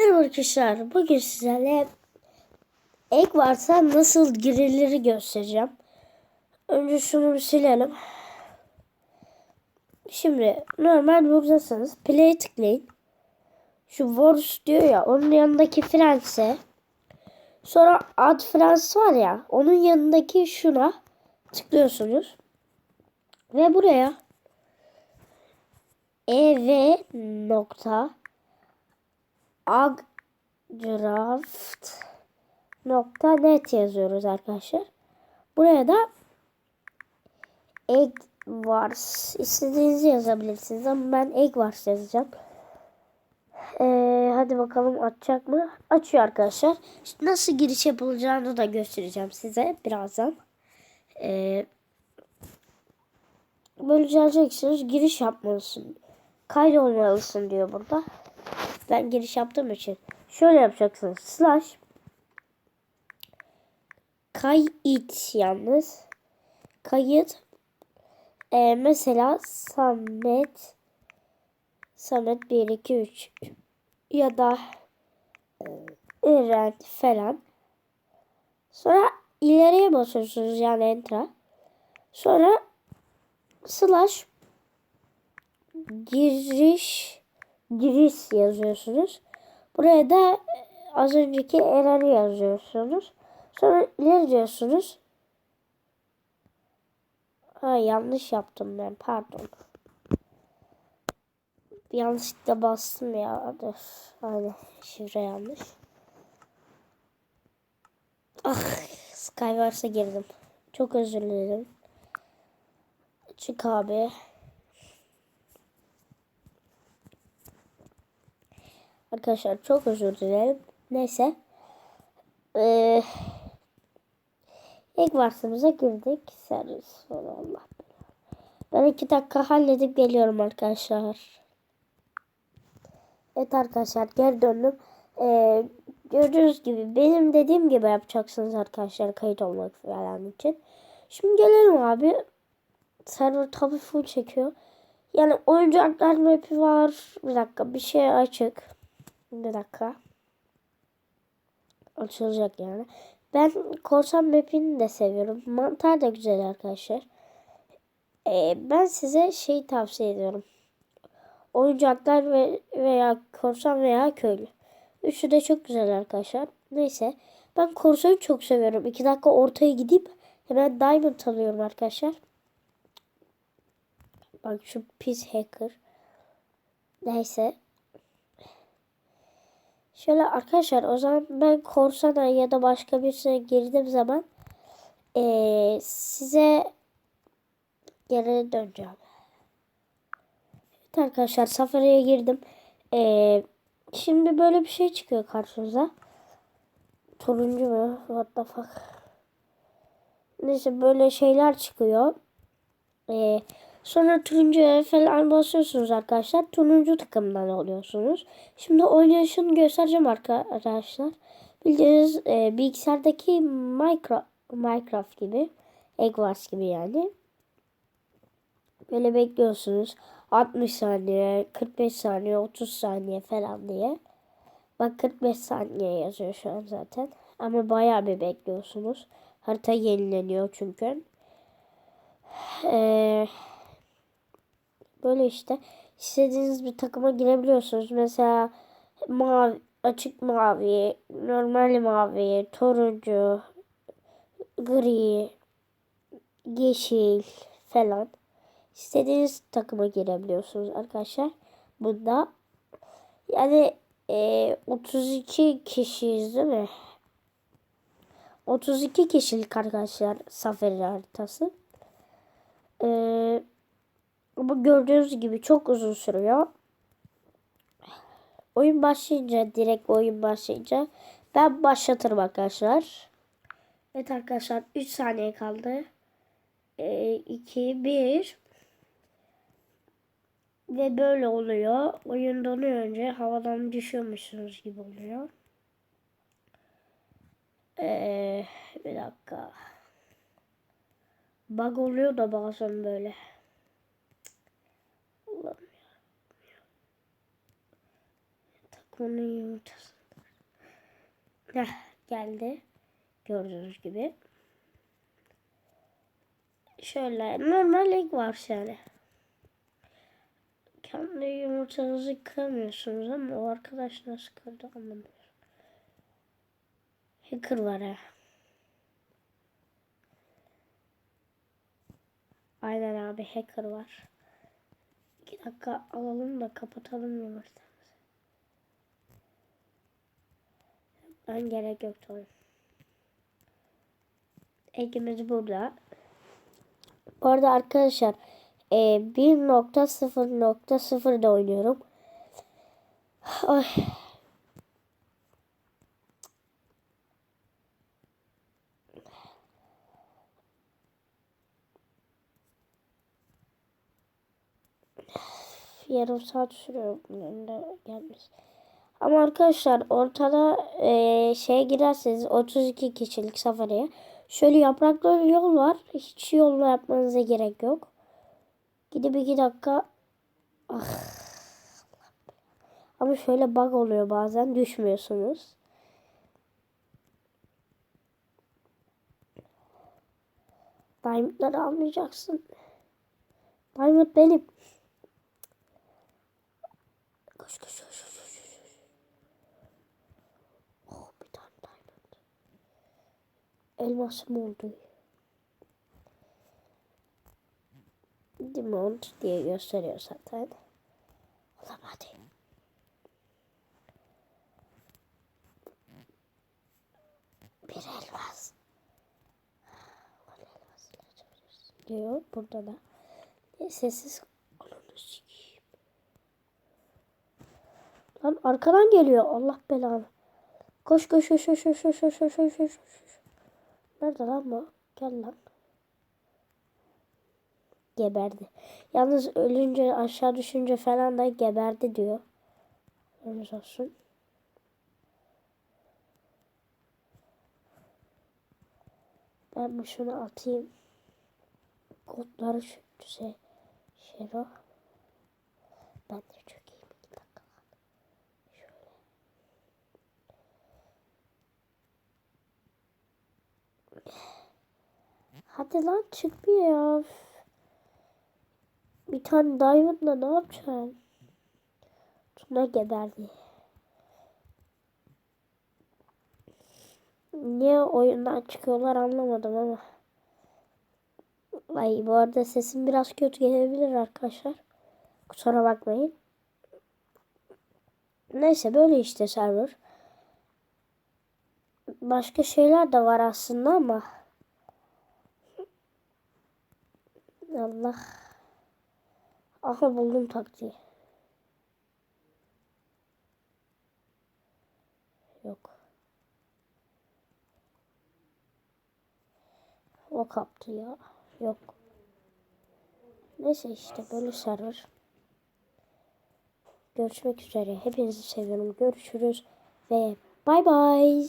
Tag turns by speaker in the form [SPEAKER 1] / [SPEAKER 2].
[SPEAKER 1] Merhaba arkadaşlar. Bugün sizlerle ek varsa nasıl girilir göstereceğim. Önce şunu bir silelim. Şimdi normal buradasınız. Play'e tıklayın. Şu Wars diyor ya onun yanındaki Friends'e sonra Add Friends var ya onun yanındaki şuna tıklıyorsunuz. Ve buraya ev nokta agdraft.net yazıyoruz arkadaşlar. Buraya da egg wars istediğinizi yazabilirsiniz ama ben egg wars yazacağım. Ee, hadi bakalım açacak mı? Açıyor arkadaşlar. İşte nasıl giriş yapılacağını da göstereceğim size birazdan. Ee, böyle geleceksiniz giriş yapmalısın. Kaydolmalısın diyor burada. Ben giriş yaptığım için. Şöyle yapacaksınız. Slash kayıt yalnız. Kayıt e, mesela Samet Samet 1 2 3 ya da Eren falan. Sonra ileriye basıyorsunuz yani enter'a. Sonra slash giriş giriş yazıyorsunuz. Buraya da az önceki Eren'i yazıyorsunuz. Sonra ileri diyorsunuz. Ha yanlış yaptım ben pardon. Yanlışlıkla bastım ya. Dur. Aynen şifre yanlış. Ah Skywars'a girdim. Çok özür dilerim. Çık abi. Arkadaşlar çok özür dilerim. Neyse. Ee, ilk varsımıza girdik. Servis Allah. Ben iki dakika halledip geliyorum arkadaşlar. Evet arkadaşlar geri döndüm. Ee, gördüğünüz gibi benim dediğim gibi yapacaksınız arkadaşlar kayıt olmak falan için. Şimdi gelelim abi. Server tabi full çekiyor. Yani oyuncaklar map'i var. Bir dakika bir şey açık. Bir dakika. Açılacak yani. Ben korsan map'ini de seviyorum. Mantar da güzel arkadaşlar. Ee, ben size şey tavsiye ediyorum. Oyuncaklar ve veya korsan veya köylü. Üçü de çok güzel arkadaşlar. Neyse. Ben korsanı çok seviyorum. İki dakika ortaya gidip hemen diamond alıyorum arkadaşlar. Bak şu pis hacker. Neyse. Şöyle arkadaşlar o zaman ben korsana ya da başka birisine girdiğim zaman ee, size geri döneceğim. Evet arkadaşlar safariye girdim. Ee, şimdi böyle bir şey çıkıyor karşınıza. Turuncu mu? What the fuck? Neyse böyle şeyler çıkıyor. Ee, Sonra turuncu falan basıyorsunuz arkadaşlar. Turuncu takımdan oluyorsunuz. Şimdi oynayışını göstereceğim arkadaşlar. Bildiğiniz e, bilgisayardaki Minecraft, Minecraft gibi. Egg gibi yani. Böyle bekliyorsunuz. 60 saniye, 45 saniye, 30 saniye falan diye. Bak 45 saniye yazıyor şu an zaten. Ama bayağı bir bekliyorsunuz. Harita yenileniyor çünkü. Eee Böyle işte istediğiniz bir takıma girebiliyorsunuz. Mesela mavi, açık mavi, normal mavi, turuncu, gri, yeşil falan. İstediğiniz takıma girebiliyorsunuz arkadaşlar. Bunda yani e, 32 kişiyiz değil mi? 32 kişilik arkadaşlar safari haritası. Eee ama gördüğünüz gibi çok uzun sürüyor. Oyun başlayınca direkt oyun başlayınca ben başlatırım arkadaşlar. Evet arkadaşlar 3 saniye kaldı. 2 1 ve böyle oluyor. Oyun donuyor önce havadan düşüyormuşsunuz gibi oluyor. Ee, bir dakika. Bug oluyor da bazen böyle. Bunun yumurtası. Heh, geldi. Gördüğünüz gibi. Şöyle normal egg var yani. Kendi yumurtanızı kıramıyorsunuz ama o arkadaş nasıl kırdı anlamıyorum. Hacker var ha. Aynen abi hacker var. İki dakika alalım da kapatalım yumurtamızı. Ben gerek yok tamam. Ekimiz burada. Bu arada arkadaşlar e, 1.0.0'da oynuyorum. Ay. Yarım saat sürüyor bunun da gelmesi. Ama arkadaşlar ortada e, şeye girerseniz 32 kişilik safariye şöyle yapraklı yol var. Hiç yolla yapmanıza gerek yok. Gidip iki dakika ah. Ama şöyle bug oluyor bazen düşmüyorsunuz. Diamond'ları almayacaksın. Diamond benim. Koş koş koş koş koş. koş. Oh bir tane diamond. Elmasım oldu. Diamond diye gösteriyor zaten. Ulan hadi. Bir elmas. Ulan elmas açabilirsin. Diyor burada da. Sessiz ananı sikeyim. Lan arkadan geliyor. Allah belanı. Koş koş koş koş koş koş koş koş koş koş. Nerede lan bu? Gel lan. Geberdi. Yalnız ölünce aşağı düşünce falan da geberdi diyor. Öyle olsun. Ben bu şunu atayım. Kodları şu şey, Şero. Ben de çok iyiyim. Bir dakika. Şöyle. Hadi lan çık bir ya. Bir tane diamondla ne yapacaksın? Tuna geberdi. Niye oyundan çıkıyorlar anlamadım ama. Ay bu arada sesim biraz kötü gelebilir arkadaşlar. Kusura bakmayın. Neyse böyle işte server. Başka şeyler de var aslında ama. Allah. Aha buldum taktiği. Yok. O kaptı ya. Yok. Neyse işte böyle server. Görüşmek üzere. Hepinizi seviyorum. Görüşürüz ve bye bye.